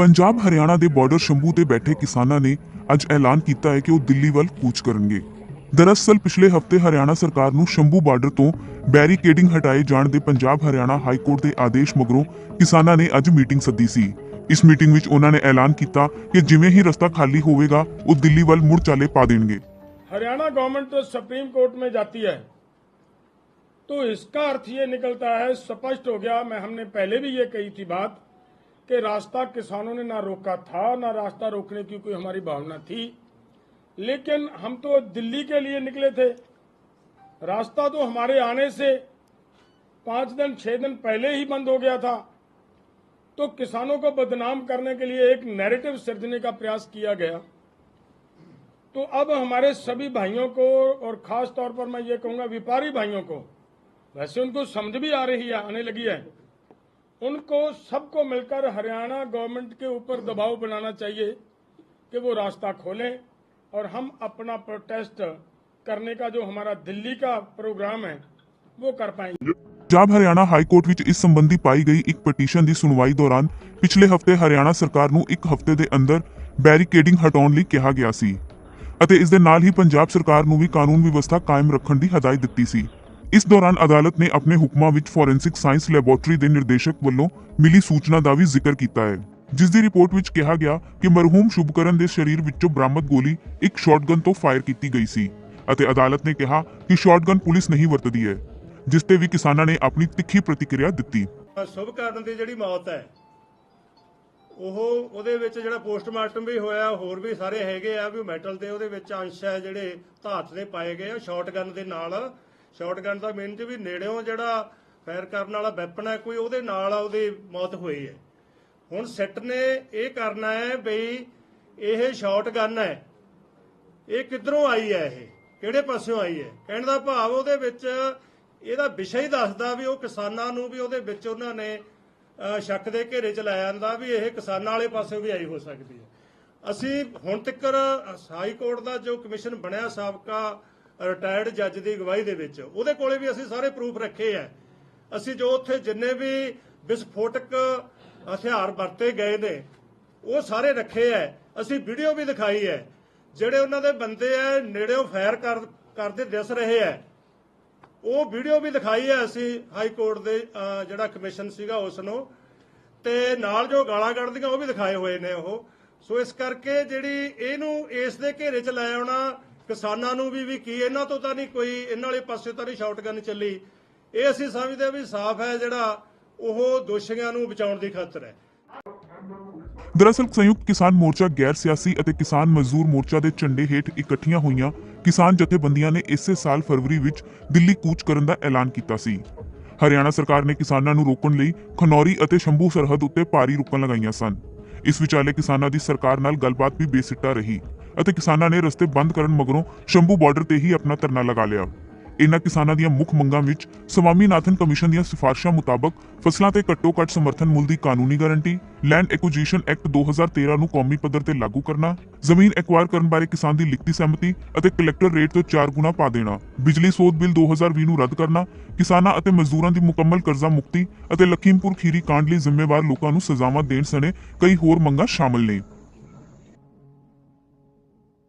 ਪੰਜਾਬ ਹਰਿਆਣਾ ਦੇ ਬਾਰਡਰ ਸ਼ੰਭੂ ਤੇ ਬੈਠੇ ਕਿਸਾਨਾਂ ਨੇ ਅੱਜ ਐਲਾਨ ਕੀਤਾ ਹੈ ਕਿ ਉਹ ਦਿੱਲੀ ਵੱਲ ਕੂਚ ਕਰਨਗੇ ਦਰਅਸਲ ਪਿਛਲੇ ਹਫਤੇ ਹਰਿਆਣਾ ਸਰਕਾਰ ਨੂੰ ਸ਼ੰਭੂ ਬਾਰਡਰ ਤੋਂ ਬੈਰੀਕੇਡਿੰਗ ਹਟਾਏ ਜਾਣ ਦੇ ਪੰਜਾਬ ਹਰਿਆਣਾ ਹਾਈ ਕੋਰਟ ਦੇ ਆਦੇਸ਼ ਮਗਰੋਂ ਕਿਸਾਨਾਂ ਨੇ ਅੱਜ ਮੀਟਿੰਗ ਸੱਦੀ ਸੀ ਇਸ ਮੀਟਿੰਗ ਵਿੱਚ ਉਹਨਾਂ ਨੇ ਐਲਾਨ ਕੀਤਾ ਕਿ ਜਿਵੇਂ ਹੀ ਰਸਤਾ ਖਾਲੀ ਹੋਵੇਗਾ ਉਹ ਦਿੱਲੀ ਵੱਲ ਮੁੜ ਚਾਲੇ ਪਾ ਦੇਣਗੇ हरियाणा गवर्नमेंट तो सुप्रीम कोर्ट में जाती है तो इसका अर्थ ये निकलता है स्पष्ट हो गया मैं हमने पहले भी ये कही थी बात कि रास्ता किसानों ने ना रोका था, ना रास्ता रोकने की कोई हमारी भावना थी। लेकिन हम तो दिल्ली के लिए निकले थे। रास्ता तो हमारे आने से पाँच दिन, छह दिन पहले ही बंद हो गया था। तो किसानों को बदनाम करने के लिए एक नैरेटिव सिरजने का प्रयास किया गया। तो अब हमारे सभी भाइयों को, और खास तौर पर मैं ये कहूँगा, व्यापारी भाइयों को, वैसे उनको समझ भी आ रही है, आने लगी है। उनको सबको मिलकर हरियाणा गवर्नमेंट के ऊपर दबाव बनाना चाहिए कि वो रास्ता खोलें और हम अपना प्रोटेस्ट करने का जो हमारा दिल्ली का प्रोग्राम है वो कर पाएंगे ਪੰਜਾਬ ਹਰਿਆਣਾ ਹਾਈ ਕੋਰਟ ਵਿੱਚ ਇਸ ਸੰਬੰਧੀ ਪਾਈ ਗਈ ਇੱਕ ਪਟੀਸ਼ਨ ਦੀ ਸੁਣਵਾਈ ਦੌਰਾਨ ਪਿਛਲੇ ਹਫਤੇ ਹਰਿਆਣਾ ਸਰਕਾਰ ਨੂੰ ਇੱਕ ਹਫਤੇ ਦੇ ਅੰਦਰ ਬੈਰੀਕੇਡਿੰਗ ਹਟਾਉਣ ਲਈ ਕਿਹਾ ਗਿਆ ਸੀ ਅਤੇ ਇਸ ਦੇ ਨਾਲ ਹੀ ਪੰਜਾਬ ਸਰਕਾਰ ਨੂੰ ਵੀ ਕਾਨੂੰਨ ਵਿਵਸਥਾ ਕਾਇਮ ਰੱਖਣ ਦੀ ਹਦਾਇਤ ਦਿੱਤੀ ਸੀ ਇਸ ਦੌਰਾਨ ਅਦਾਲਤ ਨੇ ਆਪਣੇ ਹੁਕਮਾਂ ਵਿੱਚ ਫੋਰੈਂਸਿਕ ਸਾਇੰਸ ਲੈਬੋਰੇਟਰੀ ਦੇ ਨਿਰਦੇਸ਼ਕ ਵੱਲੋਂ ਮਿਲੀ ਸੂਚਨਾ ਦਾ ਵੀ ਜ਼ਿਕਰ ਕੀਤਾ ਹੈ ਜਿਸ ਦੀ ਰਿਪੋਰਟ ਵਿੱਚ ਕਿਹਾ ਗਿਆ ਕਿ ਮਰਹੂਮ ਸ਼ੁਭਕਰਨ ਦੇ ਸਰੀਰ ਵਿੱਚੋਂ ਬਰਾਮਦ ਗੋਲੀ ਇੱਕ ਸ਼ਾਟਗਨ ਤੋਂ ਫਾਇਰ ਕੀਤੀ ਗਈ ਸੀ ਅਤੇ ਅਦਾਲਤ ਨੇ ਕਿਹਾ ਕਿ ਸ਼ਾਟਗਨ ਪੁਲਿਸ ਨਹੀਂ ਵਰਤਦੀ ਹੈ, ਜਿਸ ਤੇ ਵੀ ਕਿਸਾਨਾਂ ਨੇ ਆਪਣੀ ਤਿੱਖੀ ਪ੍ਰਤੀਕਿਰਿਆ ਦਿੱਤੀ। ਸ਼ੁਭਕਰਨ ਦੀ ਜਿਹੜੀ ਮੌਤ ਹੈ, ਉਹ ਉਹਦੇ ਵਿੱਚ ਜਿਹੜਾ ਪੋਸਟਮਾਰਟਮ ਵੀ ਹੋਇਆ, ਹੋਰ ਵੀ ਸਾਰੇ ਹੈਗੇ ਆ, ਵੀ ਮੈਟਲ ਦੇ ਉਹਦੇ ਵਿੱਚ ਅੰਸ਼ ਹੈ ਜਿਹੜੇ ਧਾਤ ਦੇ ਪਾਏ ਗਏ ਆ, ਸ਼ਾਟਗਨ ਦੇ ਨਾਲ ਸ਼ਾਟਗਨ ਦਾ ਮੀਨ ਚ ਵੀ ਨੇੜਿਓਂ ਜਿਹੜਾ ਫਾਇਰ ਕਰਨ ਵਾਲਾ ਵੈਪਨ ਹੈ, ਕੋਈ ਉਹਦੇ ਨਾਲ ਉਹਦੀ ਮੌਤ ਹੋਈ ਹੈ। ਹੁਣ ਸਿੱਟ ਨੇ ਇਹ ਕਰਨਾ ਹੈ ਬਈ ਇਹ ਸ਼ਾਟਗਨ ਹੈ। ਇਹ ਕਿੱਧਰੋਂ ਆਈ ਹੈ ਇਹ? ਕਿਹੜੇ ਪਾਸਿਓਂ ਆਈ ਹੈ? ਕਹਿਣ ਦਾ ਭਾਵ ਉਹਦੇ ਵਿੱਚ ਇਹਦਾ ਵਿਸ਼ਾ ਹੀ ਦੱਸਦਾ ਵੀ ਉਹ ਕਿਸਾਨਾਂ ਨੂੰ ਵੀ ਉਹਦੇ ਵਿੱਚ ਉਹਨਾਂ ਨੇ ਸ਼ੱਕ ਦੇ ਘੇਰੇ ਚ ਲੈ ਜਾਂਦਾ ਵੀ ਇਹ ਕਿਸਾਨਾਂ ਵਾਲੇ ਪਾਸਿਓਂ ਵੀ ਆਈ ਹੋ ਸਕਦੀ ਹੈ। ਅਸੀਂ ਹੁਣ ਤੱਕ ਹਾਈ ਕੋਰਟ ਦਾ ਜੋ ਕਮਿਸ਼ਨ ਬਣਿਆ ਸਾਬਕਾ ਰਿਟਾਇਰਡ ਜੱਜ ਦੀ ਅਗਵਾਈ ਦੇ ਵਿੱਚ। ਉਹਦੇ ਕੋਲੇ ਵੀ ਅਸੀਂ ਸਾਰੇ ਪ੍ਰੂਫ ਰੱਖੇ ਆ। ਅਸੀਂ ਜੋ ਉੱਥੇ ਜਿੰਨੇ ਵੀ ਵਿਸਫੋਟਕ ਹਥਿਆਰ ਵਰਤੇ ਗਏ ਨੇ, ਉਹ ਸਾਰੇ ਰੱਖੇ ਐ ਅਸੀਂ ਵੀਡੀਓ ਵੀ ਦਿਖਾਈ ਹੈ ਜਿਹੜੇ ਉਹਨਾਂ ਦੇ ਬੰਦੇ ਐ ਨੇੜਿਓਂ ਫਾਇਰ ਕਰ, ਕਰਦੇ ਦਿਸ ਰਹੇ ਐ ਉਹ ਵੀਡੀਓ ਵੀ ਦਿਖਾਈ ਹੈ ਅਸੀਂ ਹਾਈ ਕੋਰਟ ਦੇ ਜਿਹੜਾ ਕਮਿਸ਼ਨ ਸੀਗਾ ਉਸ ਨੂੰ। ਤੇ ਨਾਲ ਜੋ ਗਾਲਾਂ ਕੱਢਦੀਆਂ, ਉਹ ਵੀ ਦਿਖਾਏ ਹੋਏ ਨੇ ਉਹ। ਸੋ ਇਸ ਕਰਕੇ ਜਿਹੜੀ ਇਹਨੂੰ, ਇਸ ਦੇ ਘੇਰੇ 'ਚ ਲੈ ਆਉਣਾ ਕਿਸਾਨਾਂ ਨੂੰ ਵੀ ਵੀ ਕੀ, ਇਹਨਾਂ ਤੋਂ ਤਾਂ ਨਹੀਂ ਕੋਈ, ਇਹਨਾਂ ਵਾਲੇ ਪਾਸੇ ਤਾਂ ਨਹੀਂ ਸ਼ਾਟਗਨ ਚੱਲੀ। ਇਹ ਅਸੀਂ ਸਮਝਦੇ ਵੀ ਸਾਫ਼ ਹੈ ਜਿਹੜਾ ਉਹ ਦੋਸ਼ੀਆਂ ਨੂੰ ਬਚਾਉਣ ਦੀ ਖਾਤਰ ਹੈ। ਦਰਅਸਲ ਸੰਯੁਕਤ ਕਿਸਾਨ ਮੋਰਚਾ ਗੈਰ ਸਿਆਸੀ ਅਤੇ ਕਿਸਾਨ ਮਜ਼ਦੂਰ ਮੋਰਚਾ ਦੇ ਝੰਡੇ ਹੇਠ ਇਕੱਠੀਆਂ ਹੋਈਆਂ ਕਿਸਾਨ ਜਥੇਬੰਦੀਆਂ ਨੇ ਇਸੇ ਸਾਲ ਫਰਵਰੀ ਵਿੱਚ ਦਿੱਲੀ ਕੂਚ ਕਰਨ ਦਾ ਐਲਾਨ ਕੀਤਾ ਸੀ। ਹਰਿਆਣਾ ਸਰਕਾਰ ਨੇ ਕਿਸਾਨਾਂ ਨੂੰ ਰੋਕਣ ਲਈ ਖਨੌਰੀ ਅਤੇ ਸ਼ੰਭੂ ਸਰਹੱਦ ਉੱਤੇ ਭਾਰੀ ਰੁਕਾਂ ਲਗਾਈਆਂ ਸਨ। ਇਸ ਵਿਚਾਲੇ ਕਿਸਾਨਾਂ ਦੀ ਸਰਕਾਰ ਨਾਲ ਗੱਲਬਾਤ ਵੀ ਬੇਸਿੱਟਾ ਰਹੀ। ਅਤੇ ਕਿਸਾਨਾਂ ਨੇ ਰਸਤੇ ਬੰਦ ਕਰਨ ਮਗਰੋਂ ਸ਼ੰਭੂ ਬਾਰਡਰ ਤੇ ਹੀ ਆਪਣਾ ਧਰਨਾ ਲਗਾ ਲਿਆ। ਇਨ੍ਹਾਂ ਕਿਸਾਨਾਂ ਦੀਆਂ ਮੁੱਖ ਮੰਗਾਂ ਵਿੱਚ ਸਵਾਮੀਨਾਥਨ ਕਮਿਸ਼ਨ ਦੀਆਂ ਸਿਫਾਰਸ਼ਾਂ ਮੁਤਾਬਕ ਫਸਲਾਂ ਤੇ ਘੱਟੋ-ਘੱਟ ਸਮਰਥਨ ਮੁੱਲ ਦੀ ਕਾਨੂੰਨੀ ਗਾਰੰਟੀ ਲੈਂਡ ਐਕੁਜੀਸ਼ਨ ਐਕਟ 2013 ਨੂੰ ਕੌਮੀ ਪੱਧਰ ਤੇ ਲਾਗੂ ਕਰਨਾ, ਜ਼ਮੀਨ ਐਕਵਾਇਰ ਕਰਨ ਬਾਰੇ ਕਿਸਾਨ ਦੀ ਲਿਖਤੀ ਸਹਿਮਤੀ ਅਤੇ ਕਲੈਕਟਰ ਰੇਟ ਤੋਂ 4 ਗੁਣਾ ਪਾ ਦੇਣਾ, ਬਿਜਲੀ ਸੋਧ ਬਿੱਲ 2020 ਨੂੰ ਰੱਦ ਕਰਨਾ, ਕਿਸਾਨਾਂ ਅਤੇ ਮਜ਼ਦੂਰਾਂ ਦੀ ਮੁਕੰਮਲ ਕਰਜ਼ਾ ਮੁਕਤੀ ਅਤੇ ਲਖੀਮਪੁਰ ਖੀਰੀ ਕਾਂਡ ਲਈ ਜ਼ਿੰਮੇਵਾਰ ਲੋਕਾਂ ਨੂੰ ਸਜ਼ਾਵਾਂ ਦੇਣ ਸਣੇ ਕਈ ਹੋਰ ਮੰਗਾਂ ਸ਼ਾਮਲ ਨੇ।